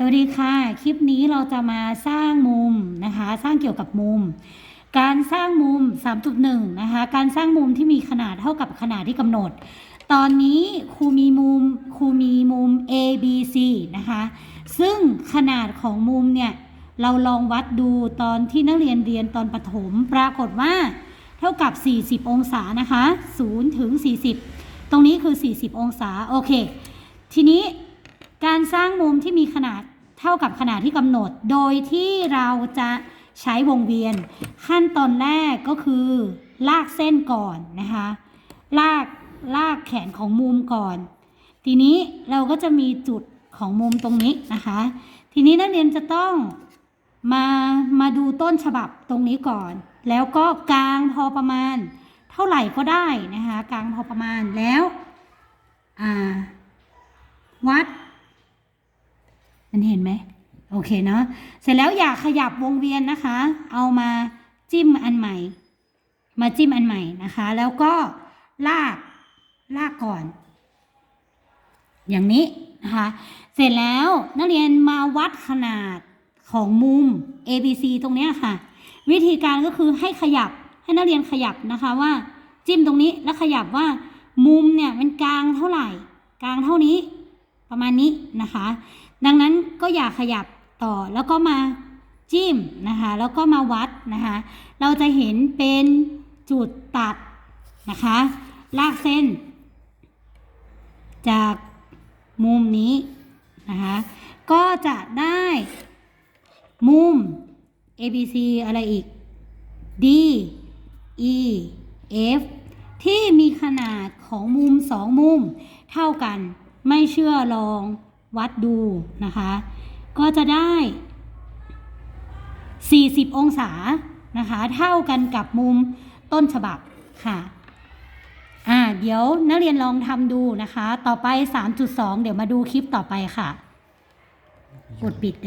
สวัสดีค่ะ คลิปนี้เราจะมาสร้างมุมนะคะ สร้างเกี่ยวกับมุม การสร้างมุม 3.1 นะคะ การสร้างมุมที่มีขนาดเท่ากับขนาดที่กำหนด ตอนนี้ครูมีมุมครูมีมุม A B C นะคะ ซึ่งขนาดของมุมเนี่ย เราลองวัดดูตอนที่นักเรียนเรียนตอนประถม ปรากฏว่าเท่ากับ 40 องศานะคะ0ถึง 40 ตรงนี้คือ 40 องศา โอเค ทีนี้ การสร้างมุมที่มีขนาดเท่ากับขนาดที่กำหนด โดยที่เราจะใช้วงเวียน ขั้นตอนแรกก็คือ ลากเส้นก่อนนะคะ ลากลากแขนของมุมก่อน ทีนี้เราก็จะมีจุดของมุมตรงนี้นะคะ ทีนี้นักเรียนจะต้องมามาดูต้นฉบับตรงนี้ก่อน แล้วก็กลางพอประมาณ เท่าไหร่ก็ได้นะคะกลางพอประมาณแล้วอ่า วัด มันเห็นไหมโอเคเนาะเสร็จแล้วอย่าขยับวงเวียนนะคะ เอามาจิ้มอันใหม่ มาจิ้มอันใหม่นะคะ แล้วก็ลากลากก่อน อย่างนี้นะคะ เสร็จแล้วนักเรียนมาวัดขนาดของมุม A B C ตรงเนี้ยค่ะ วิธีการก็คือให้ขยับให้นักเรียนขยับนะคะว่า จิ้มตรงนี้แล้วขยับว่ามุมเนี่ยมันกลางเท่าไหร่ กลางเท่านี้ ประมาณนี้นะคะ ดังนั้นก็อย่าขยับต่อแล้วก็มาจิ้มนะคะ แล้วก็มาวัดนะคะ เราจะเห็นเป็นจุดตัดนะคะ ลากเส้น จากมุมนี้นะคะ ก็จะได้มุม A B C อะไรอีก D E F ที่มีขนาดของมุมสองมุมเท่ากัน ไม่เชื่อลองวัดดูนะคะ ก็จะได้ 40 องศานะคะ เท่ากันกับมุมต้นฉบับค่ะอ่าเดี๋ยวนักเรียนลองทำดูนะคะ ต่อไป 3.2 เดี๋ยวมาดูคลิปต่อไปค่ะ กดปิดเลย